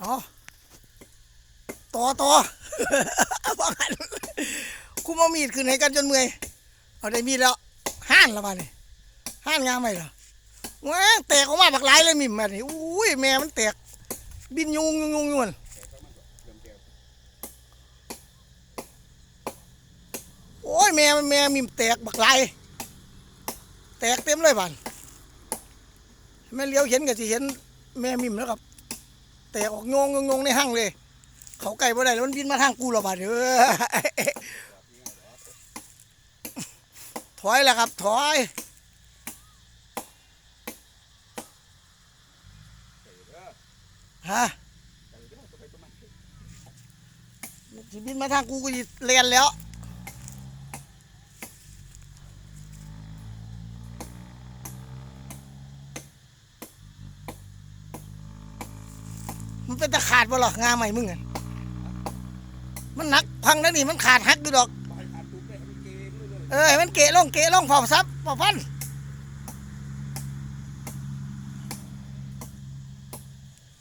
เอาต่อต่อว่างันคุมเอามีดขึ้นให้กันจนเมื่อย เอาได้มีดแล้วห้านและบ้านี่ห้านงามไหมล่ะว้าแตกออกมาบักหลายเลยมิมแม่นี่อุ้ยแม่มันแตก บินยุงยุงยุงยุงโอ้ยแม่มันแม่มิมแตกบักหลายแตกเต็มเลยบ้านแม่เลี้ยวเห็นก็สิเห็นแม่มิมแล้วครับ แตกออกงงงงในห้างเลย เขาไก่บ่ได้แล้วมันบินมาทางกูและบาดเด้อถอยแล้วครับถอยฮะสิบินมาทางกูก็สิเรียนแล้ว มันเป็นตะขาดบ่หรองาใหม่มึงอะมันหนักพังแล้วนี่มันขาดหักอยู่ดอก เออให้มันเกะลงเกะลงเผาซับเผาพัน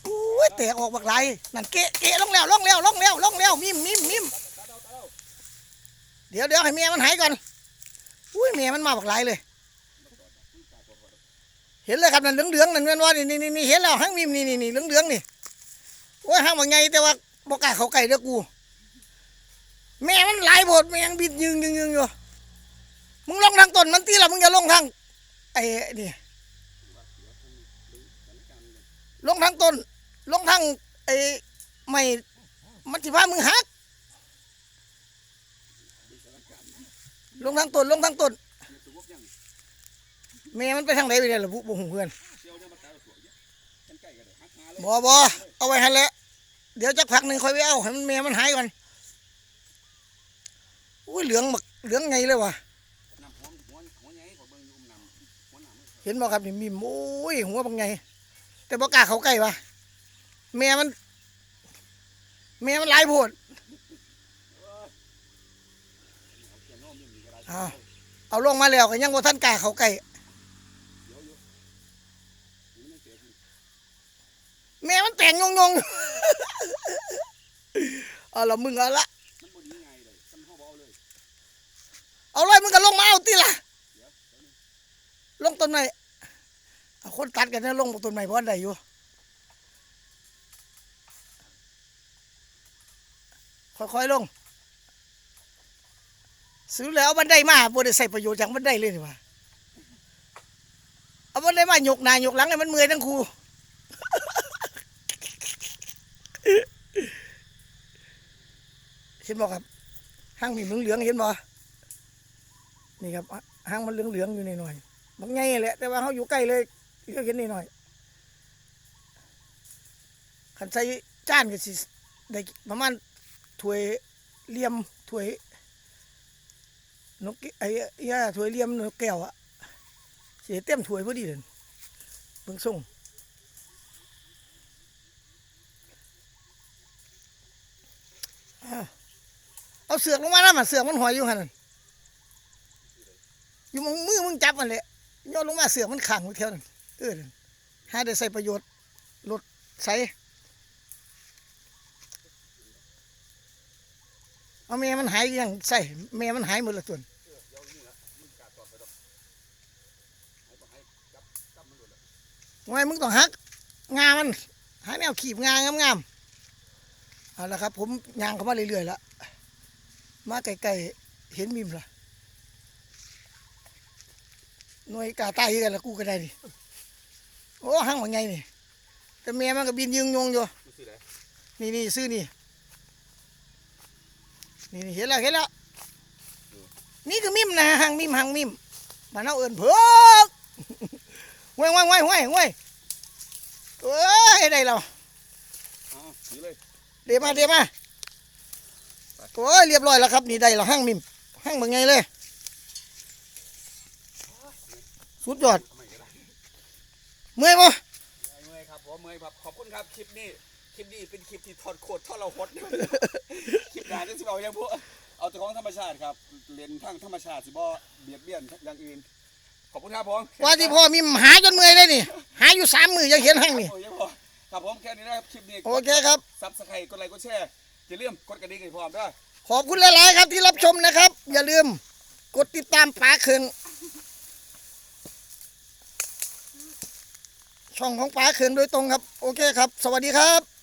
อุ้ยแตกออกบักไหลายนั่นเกะเกะลงแล้วลงแล้วลงแล้วลงแล้วมิมมิมมิมเดี๋ยวเดี๋ยวให้เมียมันหายก่อนอุ้ยเมียมันมาบักไหลายเลย เห็นเลยครับนั่นเหลืองเหลืองๆนั่นเงินว่านี่นี่นี่เห็นแล้วห้างมิมนี่นี่นี่เหลืองเหลืองๆนี่ โอ้ยห้างว่าไงแต่ว่าบกล้าเขาไก่เด้อกู แม่มันหลายบดแม่ยังบิดยึงยึงยึงอยู่มึงลงทางต้นมันตีละมึงอย่าลงทางไอ้นี่ลงทางต้น ลงทางไอ้ไม่มันสิพามึงหักลงทางต้นลงทางต้นแม่มันไปทางไหนไปเนี่ยล่ะบุบุหูเพื่อนบ่บ่เอาไว้ให้แล้ว เดี๋ยวจักพักหนึ่งค่อยไปเอาให้มันแม่มันหายก่อนอุ้ยเหลืองหมักเหลืองไงเลยวะน้ำหัวหัวหัวใหญ่กว่าเบิ่งอยู่อุ้มน้ำหัวหน้ำมันเห็นบ่ครับนี่มีโอ้ยหัวบางไง แต่บ่กล้าเขาใกล้วะแม่มันแม่มันหลายโพดเอาเขียนโน้มยิ่งดีก็ได้เอาเอาลงมาแล้วก็ยังบ่ทันกาเขาใกล้ นี่มันเสียที่ แม่มันแต่งงงๆเอาละมึงเอาละเอาเลยมึงก็ลงมาเอาติล่ะลงต้นไม้เอาคนตัดกันนะลงต้นไม้บ่ได้อยู่ค่อยๆลง ซื้อแล้วบันไดมาบ่ได้ใส่ประโยชน์จากบันไดเลยนี่ว่าเอาบันไดมาหยกหน้ายกหลังให้มันเมื่อยทั้งคู่ เห็นบ่ครับห้างมีเหลืองเห็นบ่นี่ครับห้างมันเหลืองๆอยู่หน่อยบางไงแหละแต่ว่าเขาอยู่ใกล้เลยก็เห็นนิดหน่อยขันใส่จานก็สิได้ประมาณถ้วยเลี่ยมถ้วยนกแก้ไอ้ยาถ้วยเลี่ยมนกแก้วอะเสียเต็มถ้วยพอดีเลยเบิ่งส่งอ้าว เอาเสือกลงมาแล้วมันเสือกมันหอยอยู่หันนั่นอยู่มึงมือมึงจับมันแหละโยนลงมาเสือกมันขังไว้เท่านั้นเออนั่นหาได้ใส่ประโยชน์ลดใส่เอาแม่มันหายยังใส่แม่มันหายหมดละตัวนเออเดี๋ยวนี่ละมันกาดตอดไปดอกให้บ่ให้จับจับมันโดนละไงมึงต้องหักงามันหาแนวขีบงางามๆเอาละครับ ผมย่างเข้ามาเรื่อยๆแล้ว มาไกลๆเห็นมิมละหน่วยกาตายคือกันละกูก็ได้นี่โอ้ห้างว่าไงนี่แต่แม่มันก็บินยึงยงอยู่มันสิได้นี่นี่ซื้อนี่นี่นี่เห็นแล้วเห็นแล้วนี่คือมิมนะหางมิมหางมิมมานเอาเอินเพิกห้วยห้วยห้วยห้วยห้วยเอ้ยได้แล้วอ้าวนี่เลยเดี๋ยวมาเดี๋ยวมา โอ้ยเรียบร้อยแล้วครับ นี่ได้แล้วห้างมิมห้างเป็นไงเลย สุดยอดทำไมก็ได้เมื่อยปะเมื่อยครับผมเมื่อยครับขอบคุณครับคลิปนี้คลิปนี้เป็นคลิปที่ถอดโคตรทอดเราหดคลิปหน้าจะสิเอาอย่างพวกเอาแต่ของธรรมชาติครับเรียนทางธรรมชาติสิบ่เบียดเบียนอย่างอื่นขอบคุณครับผมว่าที่พ่อมิมหาจนเมื่อยเลยนี่ หาอยู่สามมือยังเห็นห้างนี่โอ้ยยังพอครับผมแค่นี้นะครับคลิปนี้โอเคครับซับสไครต์กดไลค์กดแชร์อย่าลืมกดกระดิ่งให้พร้อมด้วย ขอบคุณหลาย ๆ ครับที่รับชมนะครับ อย่าลืมกดติดตามป๋าเคืองช่องของป๋าเคืองโดยตรงครับ โอเคครับ สวัสดีครับ